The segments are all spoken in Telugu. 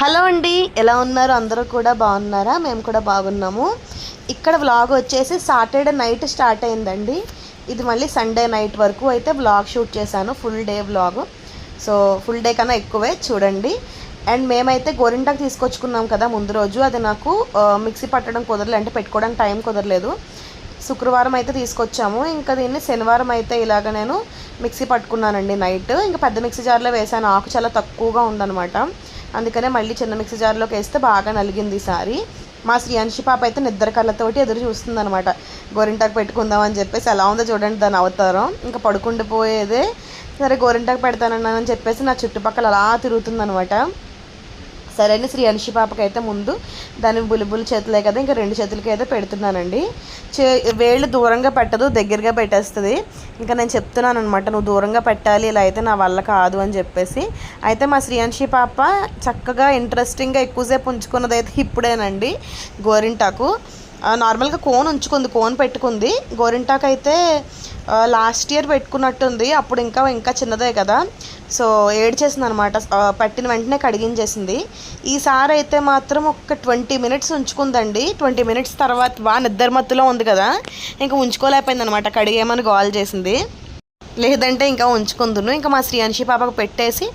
హలో అండి ఎలా ఉన్నారు? అందరూ కూడా బాగున్నారా? మేము కూడా బాగున్నాము. ఇక్కడ వ్లాగ్ వచ్చేసి సాటర్డే నైట్ స్టార్ట్ అయిందండి. ఇది మళ్ళీ సండే నైట్ వరకు అయితే వ్లాగ్ షూట్ చేశాను full day vlog. So full day కన్నా ఎక్కువే చూడండి. అండ్ మేమైతే గోరింటాకు తీసుకొచ్చుకున్నాం కదా ముందు రోజు. అది నాకు మిక్సీ పట్టడం కుదరలేదు అంటే పెట్టుకోవడానికి టైం కుదరలేదు. శుక్రవారం అయితే తీసుకొచ్చాము. ఇంకా దీన్ని శనివారం అయితే ఇలాగ నేను మిక్సీ పట్టుకున్నానండి నైట్. ఇంకా పెద్ద మిక్సీ జార్లో వేసాను ఆకు చాలా తక్కువగా ఉందన్నమాట. అందుకనే మళ్ళీ చిన్న మిక్సీ జార్లోకి వేస్తే బాగా నలిగింది సారీ. మా శ్రీయాంశి పాప అయితే నిద్ర కళ్ళతోటి ఎదురు చూస్తుంది అనమాట గోరింటాకు పెట్టుకుందాం అని చెప్పేసి ఎలా ఉందో చూడండి దాని అవతారం. ఇంకా పడుకుండిపోయేదే. సరే గోరింటాకు పెడతానన్నానని చెప్పేసి నా చుట్టుపక్కల అలా తిరుగుతుంది సరే అని శ్రీ అనిషి పాపకైతే ముందు దాని బులిబులి చేతులే కదా ఇంకా రెండు చేతులకి అయితే పెడుతున్నానండి. చే వేళ్ళు దూరంగా పెట్టదు దగ్గరగా పెట్టేస్తుంది. ఇంకా నేను చెప్తున్నాను అనమాట నువ్వు దూరంగా పెట్టాలి ఇలా అయితే నా వల్ల కాదు అని చెప్పేసి. అయితే మా శ్రీయాంశి పాప చక్కగా ఇంట్రెస్టింగ్గా ఎక్కువసేపు ఉంచుకున్నది అయితే ఇప్పుడేనండి గోరింటాకు. నార్మల్గా కోన్ ఉంచుకుంది కోన్ పెట్టుకుంది. గోరింటాకు అయితే లాస్ట్ ఇయర్ పెట్టుకున్నట్టుంది అప్పుడు ఇంకా ఇంకా చిన్నదే కదా. సో ఏడ్చేసింది అనమాట పట్టిన వెంటనే కడిగించేసింది. ఈసారి అయితే మాత్రం ఒక ట్వంటీ మినిట్స్ ఉంచుకుందండి. ట్వంటీ మినిట్స్ తర్వాత బాగా నిద్ర మత్తులో ఉంది కదా. ఇంకా ఉంచుకోలేకపోయింది అనమాట కడిగేమని గోల్ చేసింది. లేదంటే ఇంకా ఉంచుకుందును. ఇంకా మా శ్రీయాంశి పాపకు పెట్టేసి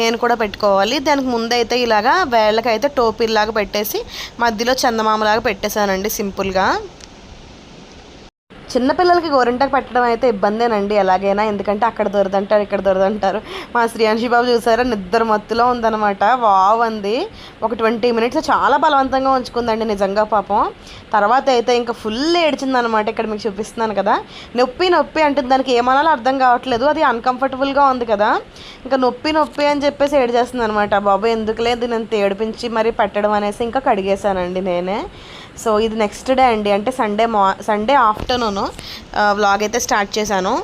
నేను కూడా పెట్టుకోవాలి. దానికి ముందైతే ఇలాగా వేళ్ళకైతే టోపీలాగా పెట్టేసి మధ్యలో చందమామలాగా పెట్టేశానండి సింపుల్గా. చిన్నపిల్లలకి గోరింటాకు పెట్టడం అయితే ఇబ్బందేనండి ఎలాగైనా. ఎందుకంటే అక్కడ దొరదంటారు ఇక్కడ దొరదంటారు. మా శ్రీయాంశి బాబు చూసారా? నిద్ర మత్తులో ఉందన్నమాట. వావ్ ఒక ట్వంటీ మినిట్స్ చాలా బలవంతంగా ఉంచుకుందండి నిజంగా పాపం. తర్వాత అయితే ఇంకా ఫుల్ ఏడ్చిందనమాట ఇక్కడ మీకు చూపిస్తున్నాను కదా. నొప్పి నొప్పి అంటే దానికి ఏమనాలో అర్థం కావట్లేదు. అది అన్కంఫర్టబుల్గా ఉంది కదా. ఇంకా నొప్పి నొప్పి అని చెప్పేసి ఏడ్చేస్తుంది అనమాట బాబు ఎందుకులే లేదు నేను ఏడిపించి మరి పెట్టడం అనేసి ఇంకా కడిగేశానండి నేనే. సో ఇది నెక్స్ట్ డే అండి. అంటే సండే మా సండే ఆఫ్టర్నూన్ వ్లాగ్ అయితే స్టార్ట్ చేశాను.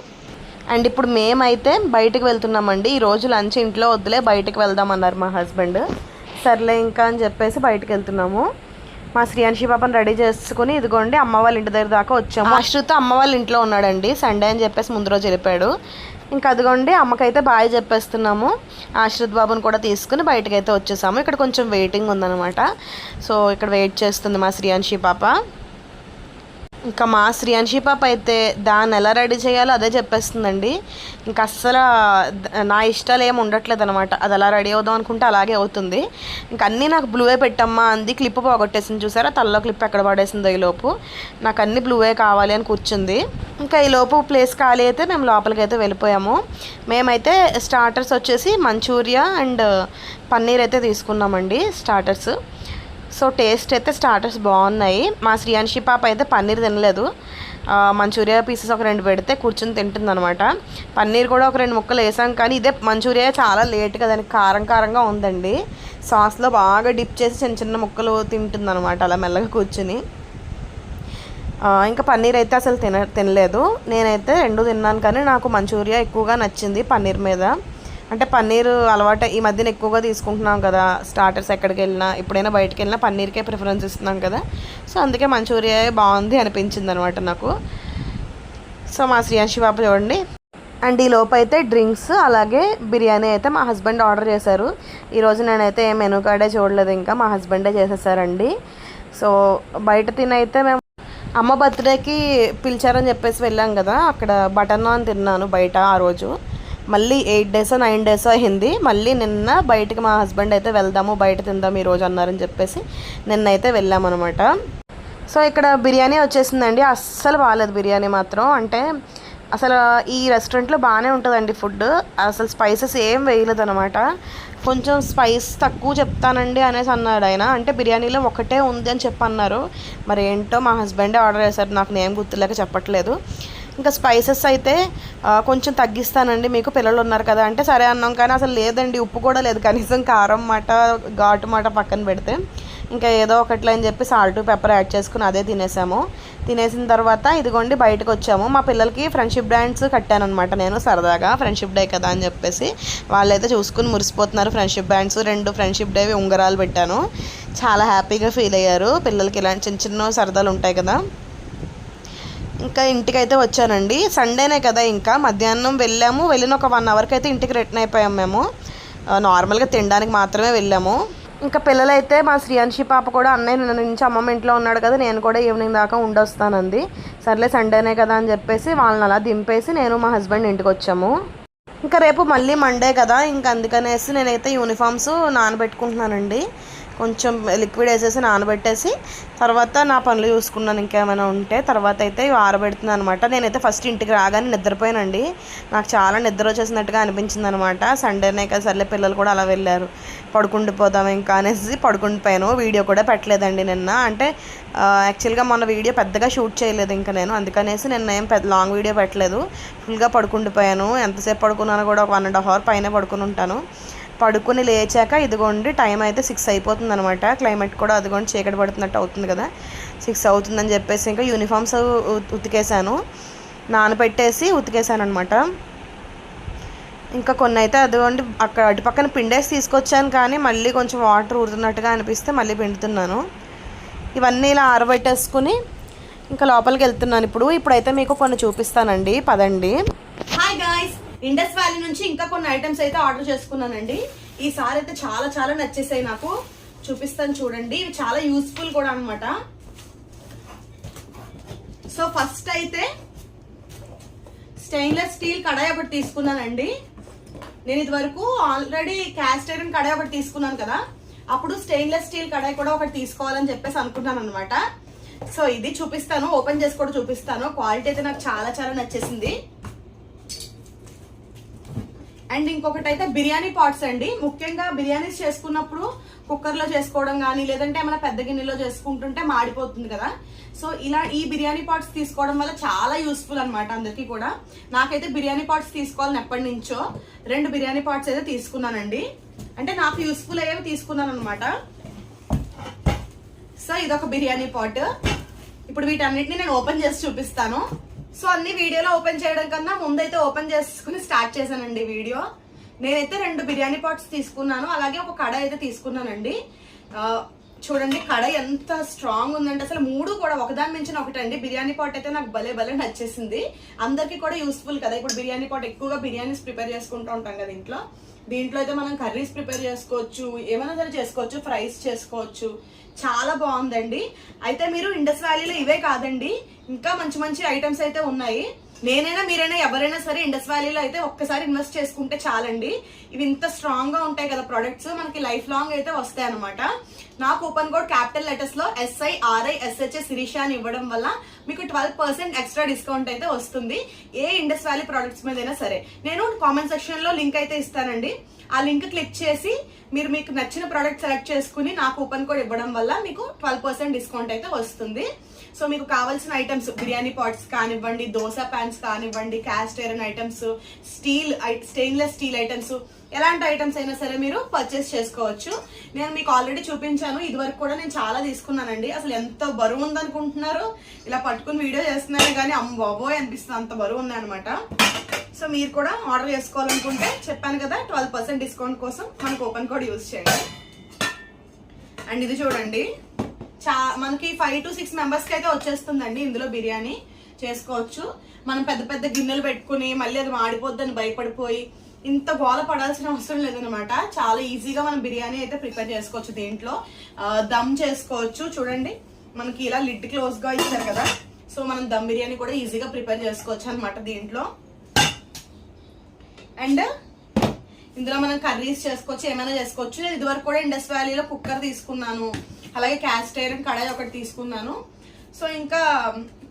అండ్ ఇప్పుడు మేమైతే బయటకు వెళ్తున్నామండి. ఈరోజు లంచ్ ఇంట్లో వద్దులే బయటకు వెళ్దామన్నారు మా హస్బెండ్ సర్లే ఇంకా అని చెప్పేసి బయటకు వెళ్తున్నాము. మా శ్రీయాన్షి పాపని రెడీ చేసుకుని ఇదిగోండి అమ్మ వాళ్ళ ఇంటి దగ్గర దాకా వచ్చాము. అశ్రుతో అమ్మ వాళ్ళ ఇంట్లో ఉన్నాడండి. సండే అని చెప్పేసి ముందు రోజు వెళ్ళిపోయాడు. ఇంకా అదిగోండి అమ్మకైతే బాయ్ చెప్పేస్తున్నాము. ఆశ్రిత్ బాబుని కూడా తీసుకుని బయటకైతే వచ్చేసాము. ఇక్కడ కొంచెం వెయిటింగ్ ఉందన్నమాట. సో ఇక్కడ వెయిట్ చేస్తుంది మా శ్రీయాన్షి పాప. ఇంకా మా శ్రీయాంశి పాప అయితే దాన్ని ఎలా రెడీ చేయాలో అదే చెప్పేస్తుందండి. ఇంకా అస్సలు నా ఇష్టాలు ఏమి ఉండట్లేదు అనమాట అది అలా రెడీ అవుదాం అనుకుంటే అలాగే అవుతుంది. ఇంకా అన్నీ నాకు బ్లూవే పెట్టమ్మా అంది. క్లిప్ పోగొట్టేసింది చూసారా? తల్లో క్లిప్ ఎక్కడ పడేసిందో ఈ లోపు. నాకు అన్ని బ్లూవే కావాలి అని కూర్చుంది. ఇంకా ఈ లోపు ప్లేస్ ఖాళీ అయితే మేము లోపలికి అయితే వెళ్ళిపోయాము. మేమైతే స్టార్టర్స్ వచ్చేసి మంచూరియా అండ్ పన్నీర్ అయితే తీసుకున్నామండి స్టార్టర్స్. సో టేస్ట్ అయితే స్టార్టర్స్ బాగున్నాయి. మా శ్రీయాన్షి పాప అయితే పన్నీర్ తినలేదు. మంచూరియా పీసెస్ ఒక రెండు పెడితే కూర్చొని తింటుంది అనమాట పన్నీర్ కూడా ఒక రెండు ముక్కలు వేసాం. కానీ ఇదే మంచూరియా చాలా లేట్గా దానికి కారం కారంగా ఉందండి. సాస్లో బాగా డిప్ చేసి చిన్న చిన్న ముక్కలు తింటుంది అనమాట అలా మెల్లగా కూర్చుని. ఇంకా పన్నీర్ అయితే అసలు తిన తినలేదు. నేనైతే రెండు తిన్నాను కానీ నాకు మంచూరియా ఎక్కువగా నచ్చింది పన్నీర్ మీద. అంటే పన్నీరు అలవాటు ఈ మధ్యన ఎక్కువగా తీసుకుంటున్నాం కదా. స్టార్టర్స్ ఎక్కడికి వెళ్ళినా ఎప్పుడైనా బయటకు వెళ్ళినా పన్నీర్కే ప్రిఫరెన్స్ ఇస్తున్నాం కదా. సో అందుకే మంచూరియా బాగుంది అనిపించింది అనమాట నాకు. సో మా శ్రీయాంశి బాబు చూడండి. అండ్ ఈ లోపు అయితే డ్రింక్స్ అలాగే బిర్యానీ అయితే మా హస్బెండ్ ఆర్డర్ చేశారు. ఈరోజు నేనైతే ఏ మెనూ కార్డే చూడలేదు ఇంకా మా హస్బెండే చేసేసారండి. సో బయట తినైతే మేము అమ్మ బర్త్డేకి పిలిచారని చెప్పేసి వెళ్ళాం కదా. అక్కడ బటర్ నాన్ తిన్నాను బయట ఆ రోజు. మళ్ళీ ఎయిట్ డేస్ నైన్ డేస్ అయింది మళ్ళీ నిన్న బయటకి మా హస్బెండ్ అయితే వెళ్దాము బయట తిందాం ఈరోజు అన్నారని చెప్పేసి నిన్నైతే వెళ్ళామన్నమాట. సో ఇక్కడ బిర్యానీ వచ్చేసిందండి. అస్సలు బాగాలేదు బిర్యానీ మాత్రం. అంటే అసలు ఈ రెస్టారెంట్లో బాగానే ఉంటుందండి ఫుడ్ అసలు స్పైసెస్ ఏం వేయలేదు అనమాట కొంచెం స్పైస్ తక్కువ చెప్తానండి అనేసి అన్నాడు ఆయన. అంటే బిర్యానీలో ఒకటే ఉంది అని చెప్పి అన్నారు మరి ఏంటో మా హస్బెండే ఆర్డర్ చేశారు. నాకు నేమ్ గుర్తులేక చెప్పట్లేదు. ఇంకా స్పైసెస్ అయితే కొంచెం తగ్గిస్తానండి. మీకు పిల్లలు ఉన్నారు కదా అంటే సరే అన్నాం కానీ అసలు లేదండి. ఉప్పు కూడా లేదు. కనీసం కారం మాట ఘాటు మాట పక్కన పెడితే ఇంకా ఏదో ఒకట్లే అని చెప్పి సాల్ట్ పెప్పర్ యాడ్ చేసుకుని అదే తినేసాము. తినేసిన తర్వాత ఇదిగోండి బయటకు వచ్చాము. మా పిల్లలకి ఫ్రెండ్షిప్ బ్యాండ్స్ కట్టానమాట నేను సరదాగా ఫ్రెండ్షిప్ డే కదా అని చెప్పేసి వాళ్ళైతే చూసుకుని మురిసిపోతున్నారు. ఫ్రెండ్షిప్ బ్యాండ్స్ రెండు ఫ్రెండ్షిప్ డే ఉంగరాలు పెట్టాను. చాలా హ్యాపీగా ఫీల్ అయ్యారు. పిల్లలకి ఇలాంటి చిన్న చిన్న సరదాలు ఉంటాయి కదా. ఇంకా ఇంటికి అయితే వచ్చానండి సండేనే కదా ఇంకా. మధ్యాహ్నం వెళ్ళాము. వెళ్ళిన ఒక వన్ అవర్కి అయితే ఇంటికి రిటర్న్ అయిపోయాం మేము. నార్మల్గా తినడానికి మాత్రమే వెళ్ళాము. ఇంకా పిల్లలైతే మా శ్రీయాంశి పాప కూడా అన్నయ్య నిన్న నుంచి అమ్మమ్మ ఇంట్లో ఉన్నాడు కదా నేను కూడా ఈవినింగ్ దాకా ఉండొస్తానంది. సర్లే సండేనే కదా అని చెప్పేసి వాళ్ళని అలా దింపేసి నేను మా హస్బెండ్ ఇంటికి వచ్చాము. ఇంకా రేపు మళ్ళీ మండే కదా. ఇంకా అందుకనేసి నేనైతే యూనిఫామ్స్ నానబెట్టుకుంటున్నానండి. కొంచెం లిక్విడ్ వేసేసి నానబెట్టేసి తర్వాత నా పనులు చూసుకున్నాను ఇంకేమైనా ఉంటే తర్వాత అయితే ఇవి అనమాట నేనైతే ఫస్ట్ ఇంటికి రాగానే నిద్రపోయానండి. నాకు చాలా నిద్ర వచ్చేసినట్టుగా అనిపించింది అనమాట సండేనే కదా సర్లే పిల్లలు కూడా అలా వెళ్ళారు. పడుకుండిపోదాం ఇంకా అనేసి పడుకుండిపోయాను వీడియో కూడా పెట్టలేదండి నిన్న. అంటే యాక్చువల్గా మొన్న వీడియో పెద్దగా షూట్ చేయలేదు ఇంకా నేను. అందుకనేసి నిన్న ఏం పెద్ద లాంగ్ వీడియో పెట్టలేదు. ఫుల్గా పడుకుండిపోయాను ఎంతసేపు పడుకున్నాను కూడా ఒక వన్ అండ్ హాఫ్ అవర్ పైన పడుకుని ఉంటాను. పడుకుని లేచాక ఇదిగోండి టైం అయితే సిక్స్ అయిపోతుంది అనమాట క్లైమేట్ కూడా అదిగోండి చీకటి పడుతున్నట్టు అవుతుంది కదా. సిక్స్ అవుతుందని చెప్పేసి ఇంకా యూనిఫామ్స్ ఉతికేసాను నానబెట్టేసి ఉతికేసాను అనమాట ఇంకా కొన్ని అయితే అదిగోండి అక్కడ అటు పక్కన పిండేసి తీసుకొచ్చాను కానీ మళ్ళీ కొంచెం వాటర్ ఊరుతున్నట్టుగా అనిపిస్తే మళ్ళీ పిండుతున్నాను. ఇవన్నీ ఇలా ఆరబెట్టేసుకుని ఇంకా లోపలికి వెళ్తున్నాను ఇప్పుడు. ఇప్పుడైతే మీకు కొన్ని చూపిస్తానండి. పదండి. హాయ్ గాయస్ ఇండస్ వ్యాలీ నుంచి ఇంకా కొన్ని ఐటమ్స్ అయితే ఆర్డర్ చేసుకున్నానండి. ఈసారి అయితే చాలా చాలా నచ్చేసాయి నాకు. చూపిస్తాను చూడండి. ఇవి చాలా యూస్ఫుల్ కూడా అనమాట సో ఫస్ట్ అయితే స్టెయిన్లెస్ స్టీల్ కడాయి ఒకటి తీసుకున్నానండి. నేను ఇది వరకు ఆల్రెడీ క్యాస్ట్ ఐరన్ కడాయి ఒకటి తీసుకున్నాను కదా. అప్పుడు స్టెయిన్లెస్ స్టీల్ కడాయి కూడా ఒకటి తీసుకోవాలని చెప్పేసి అనుకున్నాను అనమాట సో ఇది చూపిస్తాను. ఓపెన్ చేసి కూడా చూపిస్తాను. క్వాలిటీ అయితే నాకు చాలా చాలా నచ్చేసింది. అండ్ ఇంకొకటి అయితే బిర్యానీ పాట్స్ అండి. ముఖ్యంగా బిర్యానీస్ చేసుకున్నప్పుడు కుక్కర్లో చేసుకోవడం కానీ లేదంటే ఏమైనా పెద్ద గిన్నెలో చేసుకుంటుంటే మాడిపోతుంది కదా. సో ఇలా ఈ బిర్యానీ పాట్స్ తీసుకోవడం వల్ల చాలా యూస్ఫుల్ అనమాట అందరికీ కూడా. నాకైతే బిర్యానీ పాట్స్ తీసుకోవాలని ఎప్పటి నుంచో రెండు బిర్యానీ పాట్స్ అయితే తీసుకున్నానండి. అంటే నాకు యూస్ఫుల్ అయ్యేవి తీసుకున్నాను అనమాట సో ఇదొక బిర్యానీ పాట్. ఇప్పుడు వీటన్నిటిని నేను ఓపెన్ చేసి చూపిస్తాను. సో అన్ని వీడియోలో ఓపెన్ చేయడం కన్నా ముందైతే ఓపెన్ చేసుకుని స్టార్ట్ చేశానండి వీడియో. నేనైతే రెండు బిర్యానీ పాట్స్ తీసుకున్నాను అలాగే ఒక కడాయి అయితే తీసుకున్నానండి. చూడండి కడాయి ఎంత స్ట్రాంగ్ ఉందంటే అసలు మూడు కూడా ఒకదాని మించిన ఒకటి అండి బిర్యానీ పాట్ అయితే నాకు భలే భలే నచ్చేసింది. అందరికీ కూడా యూస్ఫుల్ కదా. ఇప్పుడు బిర్యానీ పాట్ ఎక్కువగా బిర్యానీస్ ప్రిపేర్ చేసుకుంటూ ఉంటాం కదా ఇంట్లో. దీంట్లో అయితే మనం కర్రీస్ ప్రిపేర్ చేసుకోవచ్చు ఏమైనా సరే చేసుకోవచ్చు ఫ్రైస్ చేసుకోవచ్చు. చాలా బాగుందండి. అయితే మీరు ఇండస్ వ్యాలీలో ఇవే కాదండి ఇంకా మంచి మంచి ఐటమ్స్ అయితే ఉన్నాయి. నేనైనా మీరైనా ఎవరైనా సరే ఇండస్ వ్యాలీలో అయితే ఒక్కసారి ఇన్వెస్ట్ చేసుకుంటే చాలండి. ఇవి ఇంత స్ట్రాంగ్గా ఉంటాయి కదా ప్రొడక్ట్స్ మనకి లైఫ్ లాంగ్ అయితే వస్తాయి అనమాట నా coupon code capital లెటర్స్లో S I R I S H A Shirisha అని ఇవ్వడం వల్ల మీకు ట్వెల్వ్ పర్సెంట్ ఎక్స్ట్రా డిస్కౌంట్ అయితే వస్తుంది. ఏ ఇండస్ వ్యాలీ ప్రొడక్ట్స్ మీదైనా సరే. నేను కామెంట్ సెక్షన్లో లింక్ అయితే ఇస్తానండి. ఆ లింక్ క్లిక్ చేసి మీరు మీకు నచ్చిన ప్రోడక్ట్ సెలెక్ట్ చేసుకుని నా కూపన్ కోడ్ ఇవ్వడం వల్ల మీకు ట్వెల్వ్ పర్సెంట్ డిస్కౌంట్ అయితే వస్తుంది. సో మీకు కావాల్సిన ఐటమ్స్ బిర్యానీ పాట్స్ కానివ్వండి దోశ ప్యాన్స్ కానివ్వండి cast iron items steel stainless steel items ఎలాంటి ఐటమ్స్ అయినా సరే మీరు పర్చేస్ చేసుకోవచ్చు. నేను మీకు ఆల్రెడీ చూపించాను ఇది వరకు కూడా నేను చాలా తీసుకున్నానండి. అసలు ఎంత బరువు ఉందనుకుంటున్నారు? ఇలా పట్టుకుని వీడియో చేస్తున్నాను కానీ అమ్మ బాబోయ్ అనిపిస్తుంది అంత బరువు ఉన్నాయన్నమాట సో మీరు కూడా ఆర్డర్ చేసుకోవాలనుకుంటే చెప్పాను కదా ట్వెల్వ్ పర్సెంట్ డిస్కౌంట్ కోసం మన కూపన్ కోడ్ యూజ్ చేయండి. అండ్ ఇది చూడండి చా మనకి ఫైవ్ టు సిక్స్ మెంబర్స్కి అయితే వచ్చేస్తుందండి ఇందులో బిర్యానీ చేసుకోవచ్చు. మనం పెద్ద పెద్ద గిన్నెలు పెట్టుకుని మళ్ళీ అది మాడిపోద్దని భయపడిపోయి ఇంత గోల పడాల్సిన అవసరం లేదనమాట చాలా ఈజీగా మనం బిర్యానీ అయితే ప్రిపేర్ చేసుకోవచ్చు దీంట్లో. దమ్ చేసుకోవచ్చు. చూడండి మనకి ఇలా లిడ్ క్లోజ్గా ఇచ్చారు కదా. సో మనం దమ్ బిర్యానీ కూడా ఈజీగా ప్రిపేర్ చేసుకోవచ్చు అనమాట దీంట్లో. అండ్ ఇందులో మనం కర్రీస్ చేసుకోవచ్చు ఏమైనా చేసుకోవచ్చు. నేను ఇదివరకు కూడా ఇండస్ వ్యాలీలో కుక్కర్ తీసుకున్నాను. అలాగే క్యాస్ట్ ఐరన్ కడాయి ఒకటి తీసుకున్నాను. సో ఇంకా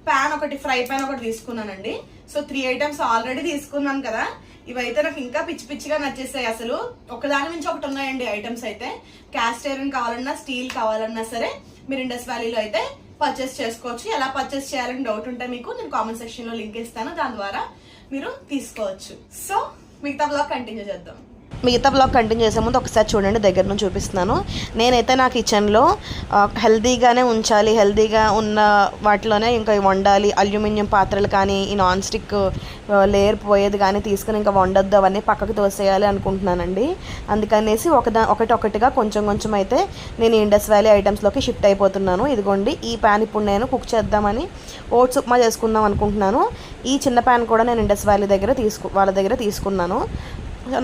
ప్యాన్ ఒకటి ఫ్రై ప్యాన్ ఒకటి తీసుకున్నానండి. సో త్రీ ఐటమ్స్ ఆల్రెడీ తీసుకున్నాను కదా. ఇవైతే నాకు ఇంకా పిచ్చి పిచ్చిగా నచ్చేసాయి అసలు. ఒకదాని నుంచి ఒకటి ఉన్నాయండి ఐటమ్స్ అయితే. క్యాస్ట్ ఐరన్ కావాలన్నా స్టీల్ కావాలన్నా సరే మీరు ఇండస్ వ్యాలీలో అయితే పర్చేస్ చేసుకోవచ్చు. ఎలా పర్చేస్ చేయాలని డౌట్ ఉంటే మీకు నేను కామెంట్ సెక్షన్లో లింక్ ఇస్తాను. దాని ద్వారా మీరు తీసుకోవచ్చు. సో మిగతా బ్లాగ్ కంటిన్యూ చేద్దాం. మిగతా బ్లాగ్ కంటిన్యూ చేసే ముందు ఒకసారి చూడండి దగ్గర నుంచి చూపిస్తున్నాను. నేనైతే నా కిచెన్లో హెల్తీగానే ఉంచాలి హెల్తీగా ఉన్న వాటిలోనే ఇంకా వండాలి. అల్యూమినియం పాత్రలు కానీ ఈ నాన్ స్టిక్ లేయర్ పోయేది కానీ తీసుకుని ఇంకా వండొద్దు అవన్నీ పక్కకు తోసేయాలి అనుకుంటున్నానండి. అందుకనేసి ఒకదా ఒకటి ఒకటిగా కొంచెం కొంచెం అయితే నేను ఇండస్ వ్యాలీ ఐటమ్స్లోకి షిఫ్ట్ అయిపోతున్నాను. ఇదిగోండి ఈ ప్యాన్ ఇప్పుడు నేను కుక్ చేద్దామని ఓట్స్ ఉప్మా చేసుకుందాం అనుకుంటున్నాను. ఈ చిన్న ప్యాన్ కూడా నేను ఇండస్ వ్యాలీ దగ్గర తీసుకు వాళ్ళ దగ్గర తీసుకున్నాను.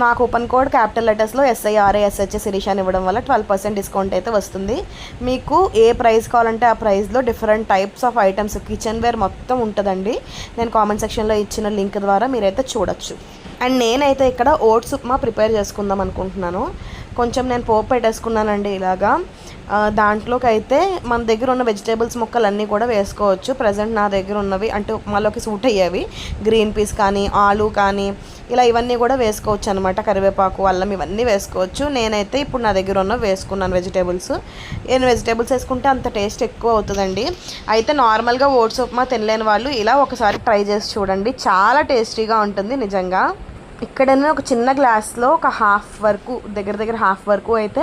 నా coupon code capital లెటర్స్లో S I R A S H Shirish అని ఇవ్వడం వల్ల ట్వెల్వ్ పర్సెంట్ డిస్కౌంట్ అయితే వస్తుంది. మీకు ఏ ప్రైస్ కావాలంటే ఆ ప్రైస్లో different types of items kitchenware మొత్తం ఉంటుందండి. నేను కామెంట్ సెక్షన్లో ఇచ్చిన లింక్ ద్వారా మీరైతే చూడొచ్చు. అండ్ నేనైతే ఇక్కడ ఓట్స్ ఉప్మా ప్రిపేర్ చేసుకుందాం అనుకుంటున్నాను. కొంచెం నేను పోపు పెట్టేసుకున్నానండి ఇలాగా. దాంట్లోకి అయితే మన దగ్గర ఉన్న వెజిటేబుల్స్ ముక్కలు అన్నీ కూడా వేసుకోవచ్చు. ప్రజెంట్ నా దగ్గర ఉన్నవి అంటే మళ్ళీ సూట్ అయ్యేవి. గ్రీన్ పీస్ కానీ ఆలు కానీ ఇలా ఇవన్నీ కూడా వేసుకోవచ్చు అనమాట కరివేపాకు అల్లం ఇవన్నీ వేసుకోవచ్చు. నేనైతే ఇప్పుడు నా దగ్గర ఉన్న వేసుకున్నాను వెజిటేబుల్స్. నేను వెజిటేబుల్స్ వేసుకుంటే అంత టేస్ట్ ఎక్కువ అవుతుందండి. అయితే నార్మల్గా ఓట్స్ ఉప్మా తినలేని వాళ్ళు ఇలా ఒకసారి ట్రై చేసి చూడండి. చాలా టేస్టీగా ఉంటుంది నిజంగా. ఇక్కడ నేను ఒక చిన్న గ్లాస్లో ఒక హాఫ్ వరకు దగ్గర దగ్గర హాఫ్ వరకు అయితే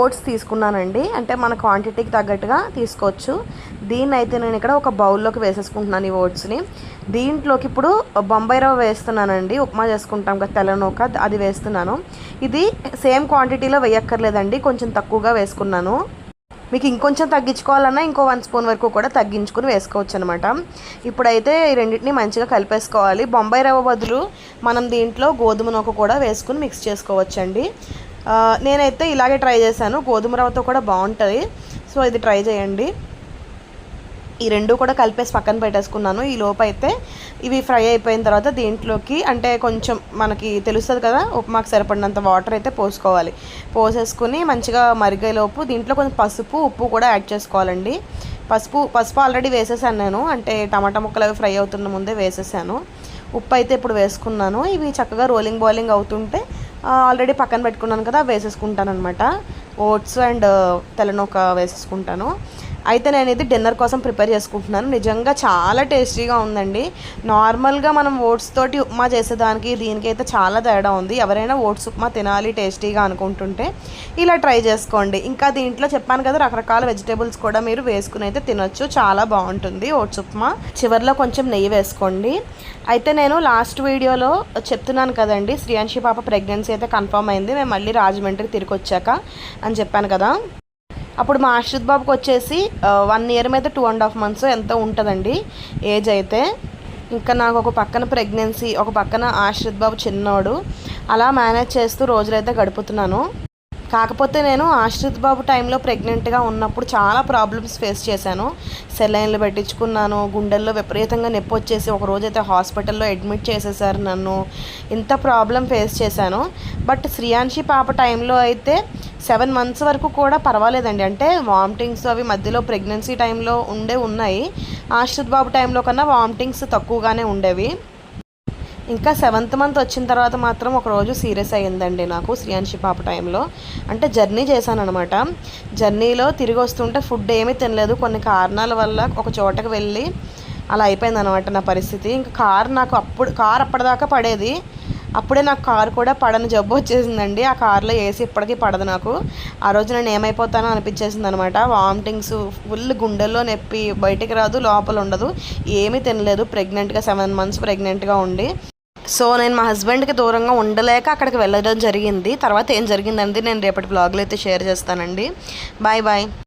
ఓట్స్ తీసుకున్నానండి. అంటే మన క్వాంటిటీకి తగ్గట్టుగా తీసుకోవచ్చు. దీన్ని అయితే నేను ఇక్కడ ఒక బౌల్లోకి వేసేసుకుంటున్నాను ఈ ఓట్స్ని. దీంట్లోకి ఇప్పుడు బొంబాయి రవ్వ వేస్తున్నానండి. ఉప్మా చేసుకుంటాం కదా తెల్లనూక అది వేస్తున్నాను. ఇది సేమ్ క్వాంటిటీలో వేయక్కర్లేదండి. కొంచెం తక్కువగా వేసుకున్నాను. మీకు ఇంకొంచెం తగ్గించుకోవాలన్నా ఇంకో వన్ స్పూన్ వరకు కూడా తగ్గించుకుని వేసుకోవచ్చు అనమాట ఇప్పుడైతే ఈ రెండింటిని మంచిగా కలిపేసుకోవాలి. బొంబాయి రవ్వ బదులు మనం దీంట్లో గోధుమ నూక కూడా వేసుకుని మిక్స్ చేసుకోవచ్చండి. నేనైతే ఇలాగే ట్రై చేశాను. గోధుమ రవ్వతో కూడా బాగుంటుంది. సో ఇది ట్రై చేయండి. ఈ రెండు కూడా కలిపేసి పక్కన పెట్టేసుకున్నాను. ఈ లోపు అయితే ఇవి ఫ్రై అయిపోయిన తర్వాత దీంట్లోకి అంటే కొంచెం మనకి తెలుస్తుంది కదా ఉప్మాకు సరిపడినంత వాటర్ అయితే పోసుకోవాలి. పోసేసుకుని మంచిగా మరిగేలోపు దీంట్లో కొంచెం పసుపు ఉప్పు కూడా యాడ్ చేసుకోవాలండి. పసుపు పసుపు ఆల్రెడీ వేసేసాను నేను అంటే టమాటా ముక్కలు అవి ఫ్రై అవుతున్న ముందే వేసేసాను. ఉప్పు అయితే ఇప్పుడు వేసుకున్నాను. ఇవి చక్కగా రోలింగ్ బాయిలింగ్ అవుతుంటే ఆల్రెడీ పక్కన పెట్టుకున్నాను కదా వేసేసుకుంటాను అనమాట ఓట్స్ అండ్ తెల్లనొక వేసేసుకుంటాను. అయితే నేను ఇది డిన్నర్ కోసం ప్రిపేర్ చేసుకుంటున్నాను. నిజంగా చాలా టేస్టీగా ఉందండి. నార్మల్గా మనం ఓట్స్ తోటి ఉప్మా చేసేదానికి దీనికి అయితే చాలా తేడా ఉంది. ఎవరైనా ఓట్స్ ఉప్మా తినాలి టేస్టీగా అనుకుంటుంటే ఇలా ట్రై చేసుకోండి. ఇంకా దీంట్లో చెప్పాను కదా రకరకాల వెజిటేబుల్స్ కూడా మీరు వేసుకుని అయితే తినొచ్చు. చాలా బాగుంటుంది ఓట్స్ ఉప్మా. చివరిలో కొంచెం నెయ్యి వేసుకోండి. అయితే నేను లాస్ట్ వీడియోలో చెప్తున్నాను కదండి శ్రీయాంశి పాప ప్రెగ్నెన్సీ అయితే కన్ఫర్మ్ అయింది. మేము మళ్ళీ రాజమండ్రి తిరిగి వచ్చాక అని చెప్పాను కదా. అప్పుడు మా ఆశ్రిత్ బాబుకి వచ్చేసి వన్ ఇయర్ మీద టూ అండ్ హాఫ్ మంత్స్ ఎంతో ఉంటుందండి ఏజ్ అయితే. ఇంకా నాకు ఒక పక్కన ప్రెగ్నెన్సీ ఒక పక్కన ఆశ్రిత్ బాబు చిన్నోడు. అలా మేనేజ్ చేస్తూ రోజులైతే గడుపుతున్నాను. కాకపోతే నేను ఆశ్రిత్ బాబు టైంలో ప్రెగ్నెంట్గా ఉన్నప్పుడు చాలా ప్రాబ్లమ్స్ ఫేస్ చేశాను. సెలైన్లు పెట్టించుకున్నాను గుండెల్లో విపరీతంగా నొప్పి వచ్చేసి ఒక రోజైతే హాస్పిటల్లో అడ్మిట్ చేసేసారు నన్ను. ఇంత ప్రాబ్లం ఫేస్ చేశాను. బట్ శ్రియాంశి పాప టైంలో అయితే సెవెన్ మంత్స్ వరకు కూడా పర్వాలేదండి. అంటే వామిటింగ్స్ అవి మధ్యలో ప్రెగ్నెన్సీ టైంలో ఉండే ఉన్నాయి. ఆశ్రిత్ బాబు టైంలో కన్నా వామిటింగ్స్ తక్కువగానే ఉండేవి. ఇంకా సెవెంత్ మంత్ వచ్చిన తర్వాత మాత్రం ఒక రోజు సీరియస్ అయ్యిందండి నాకు శ్రీయాన్షి పాప టైంలో. అంటే జర్నీ చేశానమాట జర్నీలో తిరిగి వస్తుంటే ఫుడ్ ఏమీ తినలేదు. కొన్ని కారణాల వల్ల ఒక చోటకు వెళ్ళి అలా అయిపోయింది అనమాట నా పరిస్థితి. ఇంకా కార్ నాకు అప్పుడు కార్ అప్పటిదాకా పడేది. అప్పుడే నాకు కారు కూడా పడని జబ్బు వచ్చేసిందండి. ఆ కార్లో ఏసీ ఇప్పటికీ పడదు నాకు. ఆ రోజు నేను ఏమైపోతానో అనిపించేసింది అనమాట వామిటింగ్స్ ఫుల్ గుండెల్లో నొప్పి బయటికి రాదు లోపల ఉండదు. ఏమీ తినలేదు. ప్రెగ్నెంట్గా సెవెన్ మంత్స్ ప్రెగ్నెంట్గా ఉండి. సో నేను మా హస్బెండ్కి దూరంగా ఉండలేక అక్కడికి వెళ్ళడం జరిగింది. తర్వాత ఏం జరిగిందండి నేను రేపటి బ్లాగ్లో అయితే షేర్ చేస్తానండి. Bye bye.